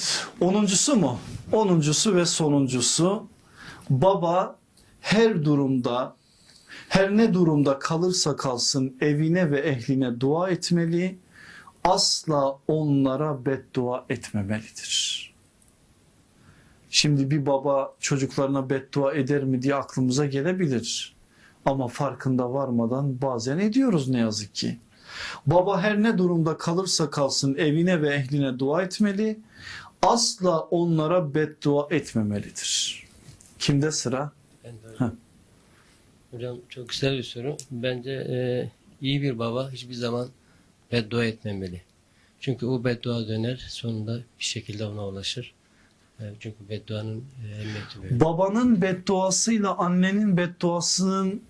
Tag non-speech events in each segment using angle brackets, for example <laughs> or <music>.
Evet, onuncusu mu? Onuncusu ve sonuncusu. Baba her durumda, her ne durumda kalırsa kalsın evine ve ehline dua etmeli. Asla onlara beddua etmemelidir. Şimdi bir baba çocuklarına beddua eder mi diye aklımıza gelebilir. Ama farkında varmadan bazen ediyoruz ne yazık ki. Baba her ne durumda kalırsa kalsın evine ve ehline dua etmeli. Asla onlara beddua etmemelidir. Kimde sıra? Ben. Hocam çok güzel bir soru. Bence e, iyi bir baba hiçbir zaman beddua etmemeli. Çünkü o beddua döner sonunda bir şekilde ona ulaşır. E, çünkü bedduanın e, böyle. Babanın bedduasıyla annenin bedduasının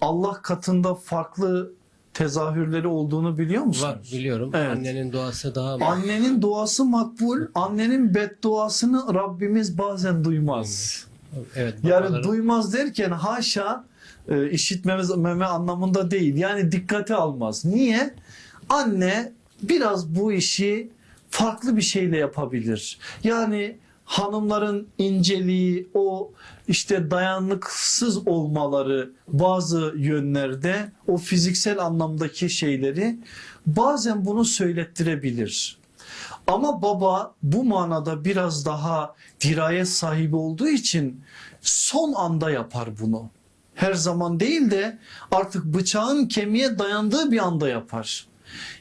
Allah katında farklı tezahürleri olduğunu biliyor musunuz? Var biliyorum. Evet. Annenin duası daha Annenin duası makbul, annenin bedduasını Rabbimiz bazen duymaz. evet, Yani babaların- duymaz derken haşa e, işitmeme anlamında değil. Yani dikkate almaz. Niye? Anne biraz bu işi farklı bir şeyle yapabilir. Yani hanımların inceliği, o işte dayanıksız olmaları bazı yönlerde o fiziksel anlamdaki şeyleri bazen bunu söylettirebilir. Ama baba bu manada biraz daha dirayet sahibi olduğu için son anda yapar bunu. Her zaman değil de artık bıçağın kemiğe dayandığı bir anda yapar.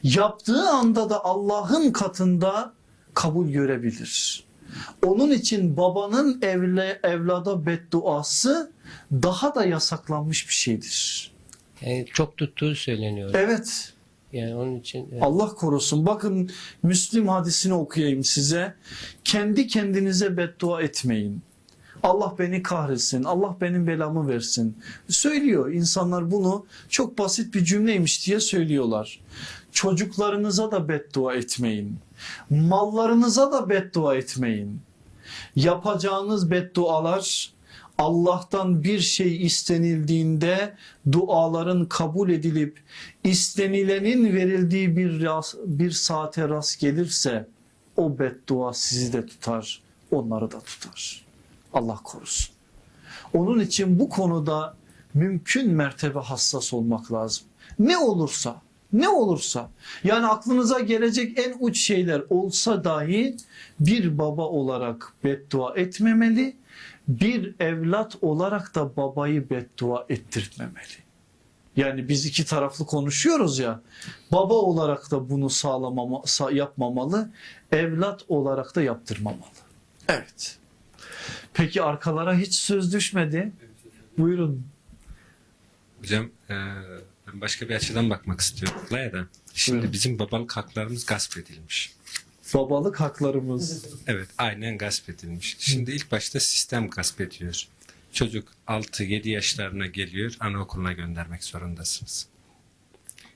Yaptığı anda da Allah'ın katında kabul görebilir. Onun için babanın evle, evlada bedduası daha da yasaklanmış bir şeydir. yani çok tuttuğu söyleniyor. Evet. Yani onun için e, Allah korusun. Bakın Müslim hadisini okuyayım size. Kendi kendinize beddua etmeyin. Allah beni kahretsin, Allah benim belamı versin. Söylüyor insanlar bunu çok basit bir cümleymiş diye söylüyorlar. Çocuklarınıza da beddua etmeyin. Mallarınıza da beddua etmeyin. Yapacağınız beddualar Allah'tan bir şey istenildiğinde duaların kabul edilip istenilenin verildiği bir bir saate rast gelirse o beddua sizi de tutar, onları da tutar. Allah korusun. Onun için bu konuda mümkün mertebe hassas olmak lazım. Ne olursa, ne olursa yani aklınıza gelecek en uç şeyler olsa dahi bir baba olarak beddua etmemeli, bir evlat olarak da babayı beddua ettirtmemeli. Yani biz iki taraflı konuşuyoruz ya. Baba olarak da bunu sağlamama, sa- yapmamalı, evlat olarak da yaptırmamalı. Evet. Peki arkalara hiç söz düşmedi. Buyurun. Hocam eee, ben başka bir açıdan bakmak istiyorum olaya da. Şimdi Buyurun. bizim babalık haklarımız gasp edilmiş. Babalık haklarımız. Evet aynen gasp edilmiş. Şimdi ilk başta sistem gasp ediyor. Çocuk 6-7 yaşlarına geliyor anaokuluna göndermek zorundasınız.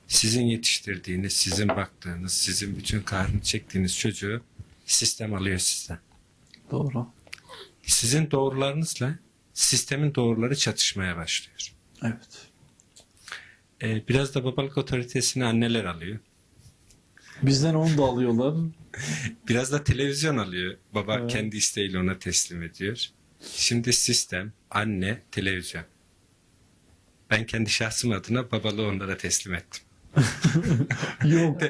Sizin yetiştirdiğiniz, sizin baktığınız, sizin bütün kahrını çektiğiniz çocuğu sistem alıyor sizden. Doğru. Sizin doğrularınızla sistemin doğruları çatışmaya başlıyor. Evet. Ee, biraz da babalık otoritesini anneler alıyor. Bizden onu da alıyorlar. <laughs> Biraz da televizyon alıyor. Baba Evet. kendi isteğiyle ona teslim ediyor. Şimdi sistem, anne, televizyon. Ben kendi şahsım adına babalığı onlara teslim ettim. <laughs> Yok.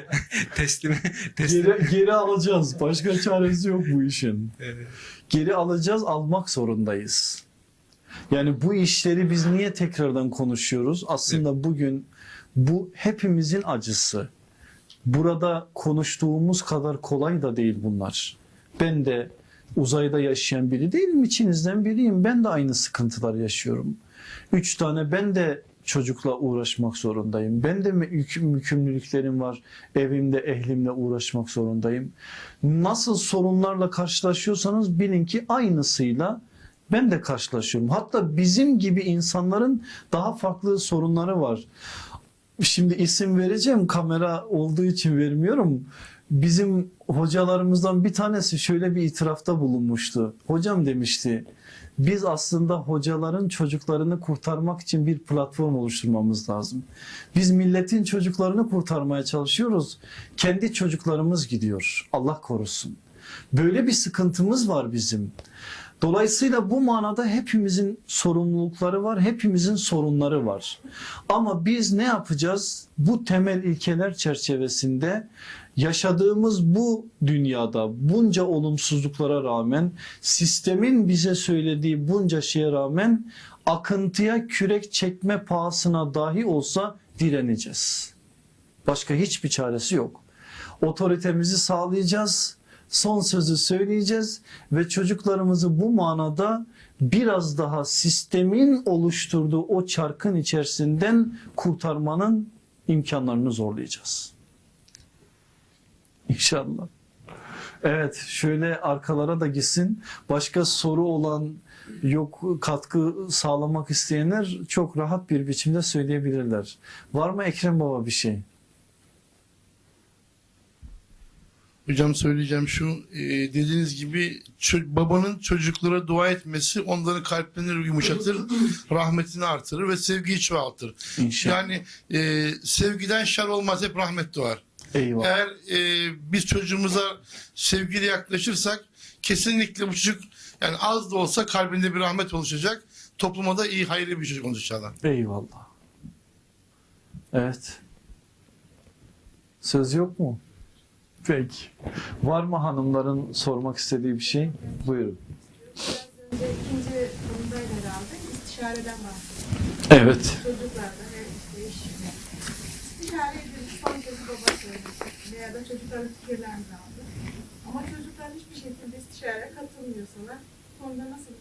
teslim, teslim. Geri, geri alacağız. Başka çaresi yok bu işin. Evet. Geri alacağız, almak zorundayız. Yani bu işleri biz niye tekrardan konuşuyoruz? Aslında bugün bu hepimizin acısı. Burada konuştuğumuz kadar kolay da değil bunlar. Ben de uzayda yaşayan biri değilim, içinizden biriyim. Ben de aynı sıkıntılar yaşıyorum. Üç tane ben de çocukla uğraşmak zorundayım. Ben de mü- yükümlülüklerim var. Evimde ehlimle uğraşmak zorundayım. Nasıl sorunlarla karşılaşıyorsanız bilin ki aynısıyla ben de karşılaşıyorum. Hatta bizim gibi insanların daha farklı sorunları var. Şimdi isim vereceğim kamera olduğu için vermiyorum. Bizim hocalarımızdan bir tanesi şöyle bir itirafta bulunmuştu. Hocam demişti biz aslında hocaların çocuklarını kurtarmak için bir platform oluşturmamız lazım. Biz milletin çocuklarını kurtarmaya çalışıyoruz. Kendi çocuklarımız gidiyor. Allah korusun. Böyle bir sıkıntımız var bizim. Dolayısıyla bu manada hepimizin sorumlulukları var, hepimizin sorunları var. Ama biz ne yapacağız? Bu temel ilkeler çerçevesinde yaşadığımız bu dünyada bunca olumsuzluklara rağmen, sistemin bize söylediği bunca şeye rağmen akıntıya kürek çekme pahasına dahi olsa direneceğiz. Başka hiçbir çaresi yok. Otoritemizi sağlayacağız, son sözü söyleyeceğiz ve çocuklarımızı bu manada biraz daha sistemin oluşturduğu o çarkın içerisinden kurtarmanın imkanlarını zorlayacağız. İnşallah. Evet şöyle arkalara da gitsin. Başka soru olan yok katkı sağlamak isteyenler çok rahat bir biçimde söyleyebilirler. Var mı Ekrem Baba bir şey? Hocam söyleyeceğim şu, e, dediğiniz gibi ço- babanın çocuklara dua etmesi onların kalplerini yumuşatır, rahmetini artırır ve sevgiyi çoğaltır. İnşallah. Yani e, sevgiden şer olmaz, hep rahmet doğar. Eyvallah. Eğer e, biz çocuğumuza sevgiyle yaklaşırsak kesinlikle bu çocuk yani az da olsa kalbinde bir rahmet oluşacak. Topluma da iyi, hayırlı bir çocuk olacak inşallah. Eyvallah. Evet. Söz yok mu? Peki. Var mı hanımların sormak istediği bir şey? Buyurun. Biraz önce ikinci konudaydı herhalde. İstişareden bahsettik. Evet. Çocuklarda ve işte iş. İstişare edilmiş son sözü baba söyledi. Veya da çocukların fikirlerini aldı. Ama çocuklar hiçbir şekilde istişare katılmıyorsalar konuda nasıl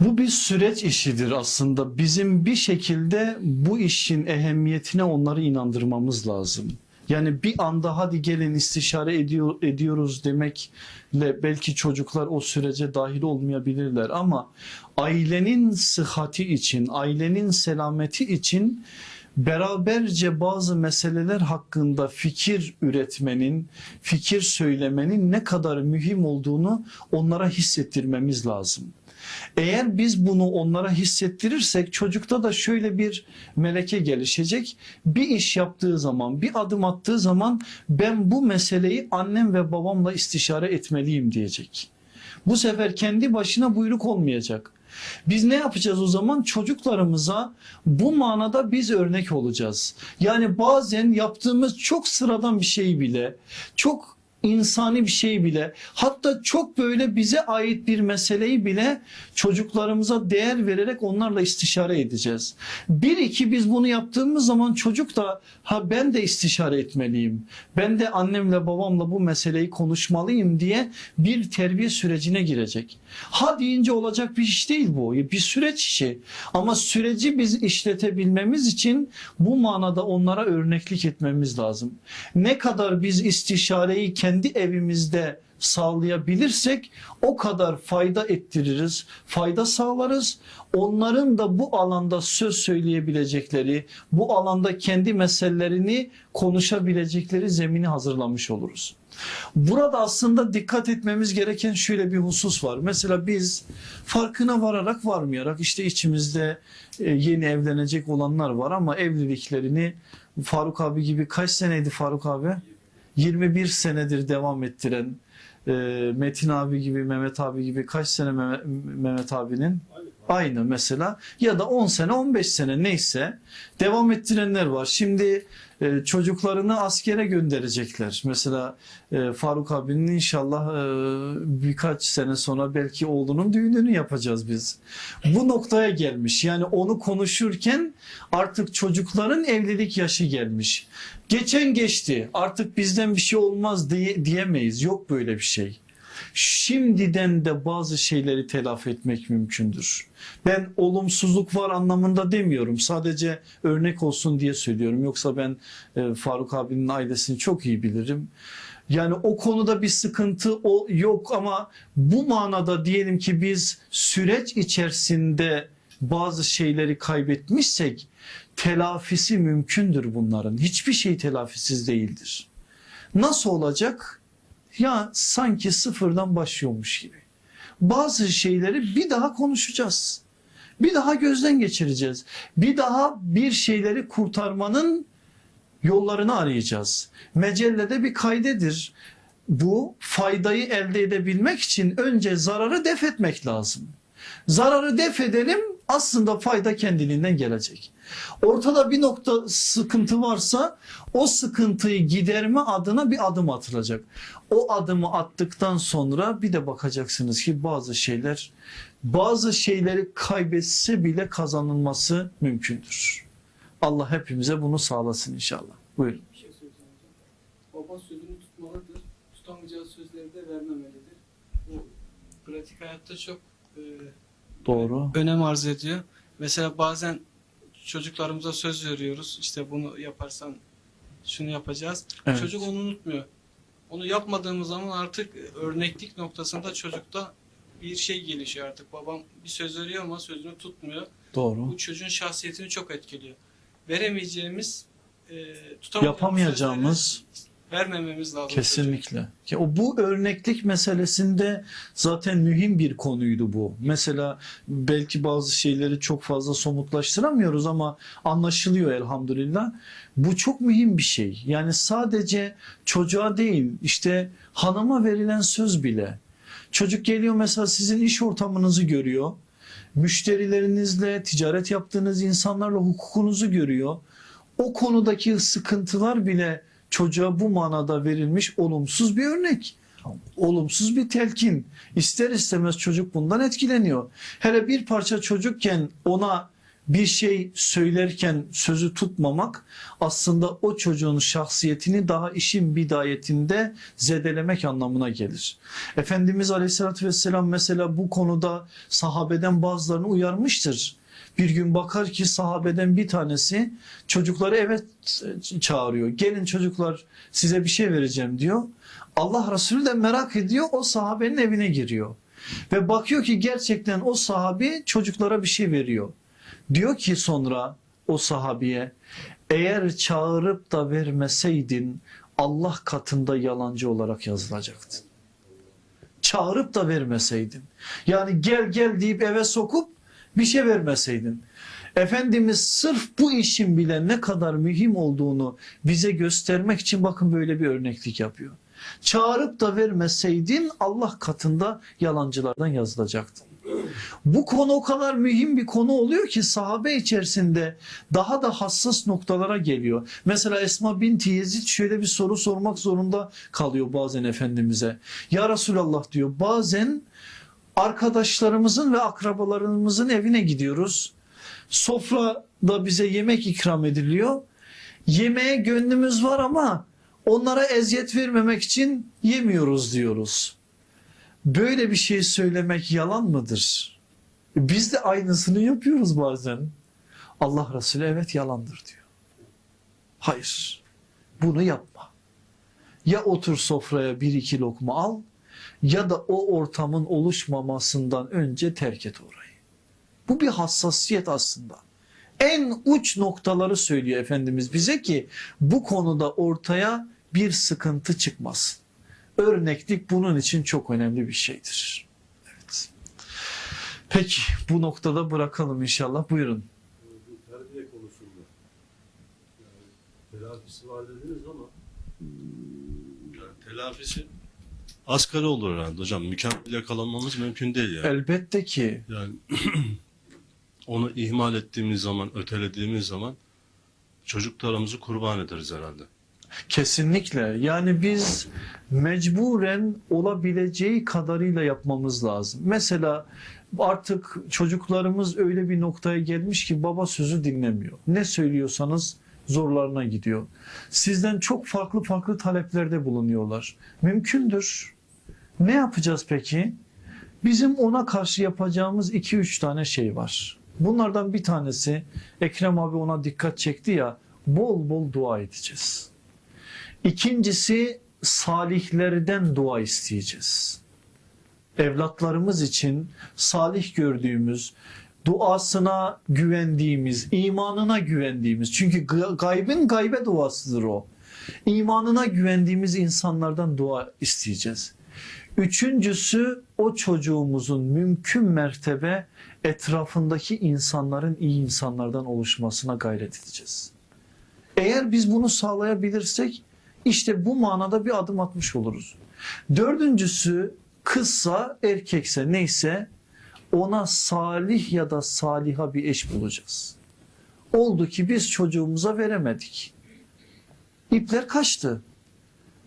Bu bir süreç işidir aslında. Bizim bir şekilde bu işin ehemmiyetine onları inandırmamız lazım. Yani bir anda hadi gelin istişare ediyor, ediyoruz demekle belki çocuklar o sürece dahil olmayabilirler ama ailenin sıhhati için, ailenin selameti için beraberce bazı meseleler hakkında fikir üretmenin, fikir söylemenin ne kadar mühim olduğunu onlara hissettirmemiz lazım. Eğer biz bunu onlara hissettirirsek çocukta da şöyle bir meleke gelişecek. Bir iş yaptığı zaman, bir adım attığı zaman ben bu meseleyi annem ve babamla istişare etmeliyim diyecek. Bu sefer kendi başına buyruk olmayacak. Biz ne yapacağız o zaman? Çocuklarımıza bu manada biz örnek olacağız. Yani bazen yaptığımız çok sıradan bir şey bile, çok insani bir şey bile, hatta çok böyle bize ait bir meseleyi bile çocuklarımıza değer vererek onlarla istişare edeceğiz. Bir iki biz bunu yaptığımız zaman çocuk da ha ben de istişare etmeliyim. Ben de annemle babamla bu meseleyi konuşmalıyım diye bir terbiye sürecine girecek. Ha deyince olacak bir iş değil bu. Bir süreç işi. Ama süreci biz işletebilmemiz için bu manada onlara örneklik etmemiz lazım. Ne kadar biz istişareyi kendi evimizde sağlayabilirsek o kadar fayda ettiririz, fayda sağlarız. Onların da bu alanda söz söyleyebilecekleri, bu alanda kendi meselelerini konuşabilecekleri zemini hazırlamış oluruz. Burada aslında dikkat etmemiz gereken şöyle bir husus var. Mesela biz farkına vararak varmayarak işte içimizde e, yeni evlenecek olanlar var ama evliliklerini Faruk abi gibi kaç seneydi Faruk abi? 21 senedir devam ettiren e, Metin abi gibi Mehmet abi gibi kaç sene Mehmet, abinin aynı mesela ya da 10 sene 15 sene neyse devam ettirenler var. Şimdi e, çocuklarını askere gönderecekler. Mesela e, Faruk abinin inşallah e, birkaç sene sonra belki oğlunun düğününü yapacağız biz. Bu noktaya gelmiş. Yani onu konuşurken artık çocukların evlilik yaşı gelmiş. Geçen geçti. Artık bizden bir şey olmaz diye, diyemeyiz. Yok böyle bir şey. Şimdiden de bazı şeyleri telafi etmek mümkündür. Ben olumsuzluk var anlamında demiyorum. Sadece örnek olsun diye söylüyorum. Yoksa ben e, Faruk abinin ailesini çok iyi bilirim. Yani o konuda bir sıkıntı o yok ama bu manada diyelim ki biz süreç içerisinde bazı şeyleri kaybetmişsek telafisi mümkündür bunların. Hiçbir şey telafisiz değildir. Nasıl olacak? Ya sanki sıfırdan başlıyormuş gibi. Bazı şeyleri bir daha konuşacağız. Bir daha gözden geçireceğiz. Bir daha bir şeyleri kurtarmanın yollarını arayacağız. Mecellede bir kaydedir. bu faydayı elde edebilmek için önce zararı def etmek lazım. Zararı def edelim aslında fayda kendiliğinden gelecek. Ortada bir nokta sıkıntı varsa o sıkıntıyı giderme adına bir adım atılacak. O adımı attıktan sonra bir de bakacaksınız ki bazı şeyler bazı şeyleri kaybetse bile kazanılması mümkündür. Allah hepimize bunu sağlasın inşallah. Buyurun. bir şey. Baba sözünü tutmalıdır. Tutamayacağı sözleri de vermemelidir. Bu pratik hayatta çok e, Doğru. önem arz ediyor. Mesela bazen çocuklarımıza söz veriyoruz. İşte bunu yaparsan şunu yapacağız. Evet. Çocuk onu unutmuyor. Onu yapmadığımız zaman artık örneklik noktasında çocukta bir şey gelişiyor artık. Babam bir söz veriyor ama sözünü tutmuyor. Doğru. Bu çocuğun şahsiyetini çok etkiliyor. Veremeyeceğimiz, e, tutamayacağımız Yapamayacağımız vermememiz lazım. Kesinlikle. O bu örneklik meselesinde zaten mühim bir konuydu bu. Mesela belki bazı şeyleri çok fazla somutlaştıramıyoruz ama anlaşılıyor elhamdülillah. Bu çok mühim bir şey. Yani sadece çocuğa değil işte hanıma verilen söz bile. Çocuk geliyor mesela sizin iş ortamınızı görüyor. Müşterilerinizle, ticaret yaptığınız insanlarla hukukunuzu görüyor. O konudaki sıkıntılar bile çocuğa bu manada verilmiş olumsuz bir örnek. Olumsuz bir telkin. İster istemez çocuk bundan etkileniyor. Hele bir parça çocukken ona bir şey söylerken sözü tutmamak aslında o çocuğun şahsiyetini daha işin bidayetinde zedelemek anlamına gelir. Efendimiz Aleyhisselatü Vesselam mesela bu konuda sahabeden bazılarını uyarmıştır. Bir gün bakar ki sahabeden bir tanesi çocukları eve çağırıyor. Gelin çocuklar size bir şey vereceğim diyor. Allah Resulü de merak ediyor o sahabenin evine giriyor. Ve bakıyor ki gerçekten o sahabi çocuklara bir şey veriyor. Diyor ki sonra o sahabiye eğer çağırıp da vermeseydin Allah katında yalancı olarak yazılacaktın. Çağırıp da vermeseydin. Yani gel gel deyip eve sokup bir şey vermeseydin. Efendimiz sırf bu işin bile ne kadar mühim olduğunu bize göstermek için bakın böyle bir örneklik yapıyor. Çağırıp da vermeseydin Allah katında yalancılardan yazılacaktın. Bu konu o kadar mühim bir konu oluyor ki sahabe içerisinde daha da hassas noktalara geliyor. Mesela Esma binti Yezid şöyle bir soru sormak zorunda kalıyor bazen Efendimiz'e. Ya Resulallah diyor bazen arkadaşlarımızın ve akrabalarımızın evine gidiyoruz. Sofrada bize yemek ikram ediliyor. Yemeğe gönlümüz var ama onlara eziyet vermemek için yemiyoruz diyoruz. Böyle bir şey söylemek yalan mıdır? Biz de aynısını yapıyoruz bazen. Allah Resulü evet yalandır diyor. Hayır. Bunu yapma. Ya otur sofraya bir iki lokma al ya da o ortamın oluşmamasından önce terk et orayı. Bu bir hassasiyet aslında. En uç noktaları söylüyor Efendimiz bize ki bu konuda ortaya bir sıkıntı çıkmasın. Örneklik bunun için çok önemli bir şeydir. Evet. Peki bu noktada bırakalım inşallah. Buyurun. bu terbiye konusunda yani telafisi var dediniz ama yani telafisi asgari olur herhalde hocam. Mükemmel yakalanmamız mümkün değil yani. Elbette ki Yani <clears throat> onu ihmal ettiğimiz zaman, ötelediğimiz zaman çocuklarımızı kurban ederiz herhalde. Kesinlikle. Yani biz mecburen olabileceği kadarıyla yapmamız lazım. Mesela artık çocuklarımız öyle bir noktaya gelmiş ki baba sözü dinlemiyor. Ne söylüyorsanız zorlarına gidiyor. Sizden çok farklı farklı taleplerde bulunuyorlar. Mümkündür. Ne yapacağız peki? Bizim ona karşı yapacağımız iki üç tane şey var. Bunlardan bir tanesi Ekrem abi ona dikkat çekti ya bol bol dua edeceğiz. İkincisi salihlerden dua isteyeceğiz. Evlatlarımız için salih gördüğümüz, duasına güvendiğimiz, imanına güvendiğimiz. Çünkü gaybın gaybe duasıdır o. İmanına güvendiğimiz insanlardan dua isteyeceğiz. Üçüncüsü o çocuğumuzun mümkün mertebe etrafındaki insanların iyi insanlardan oluşmasına gayret edeceğiz. Eğer biz bunu sağlayabilirsek işte bu manada bir adım atmış oluruz. Dördüncüsü kızsa erkekse neyse ona salih ya da saliha bir eş bulacağız. Oldu ki biz çocuğumuza veremedik. İpler kaçtı.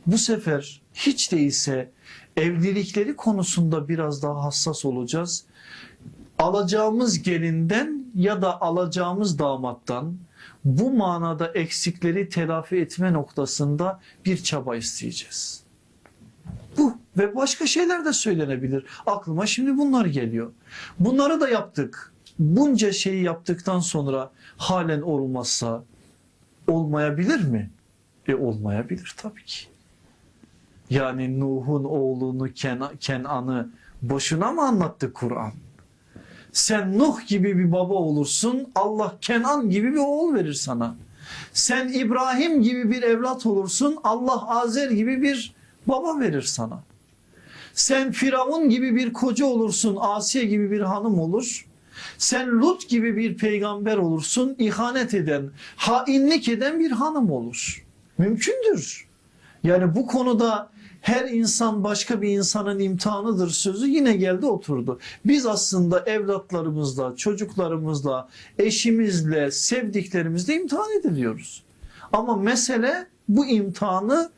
Bu sefer hiç değilse evlilikleri konusunda biraz daha hassas olacağız. Alacağımız gelinden ya da alacağımız damattan bu manada eksikleri telafi etme noktasında bir çaba isteyeceğiz. Bu ve başka şeyler de söylenebilir. Aklıma şimdi bunlar geliyor. Bunları da yaptık. Bunca şeyi yaptıktan sonra halen olmazsa olmayabilir mi? E olmayabilir tabii ki. Yani Nuh'un oğlunu Ken- Kenan'ı boşuna mı anlattı Kur'an? Sen Nuh gibi bir baba olursun, Allah Kenan gibi bir oğul verir sana. Sen İbrahim gibi bir evlat olursun, Allah Azer gibi bir baba verir sana. Sen Firavun gibi bir koca olursun, Asiye gibi bir hanım olur. Sen Lut gibi bir peygamber olursun, ihanet eden, hainlik eden bir hanım olur. Mümkündür. Yani bu konuda her insan başka bir insanın imtihanıdır sözü yine geldi oturdu. Biz aslında evlatlarımızla, çocuklarımızla, eşimizle, sevdiklerimizle imtihan ediliyoruz. Ama mesele bu imtihanı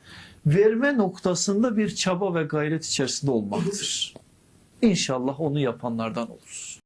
verme noktasında bir çaba ve gayret içerisinde olmaktır. İnşallah onu yapanlardan oluruz.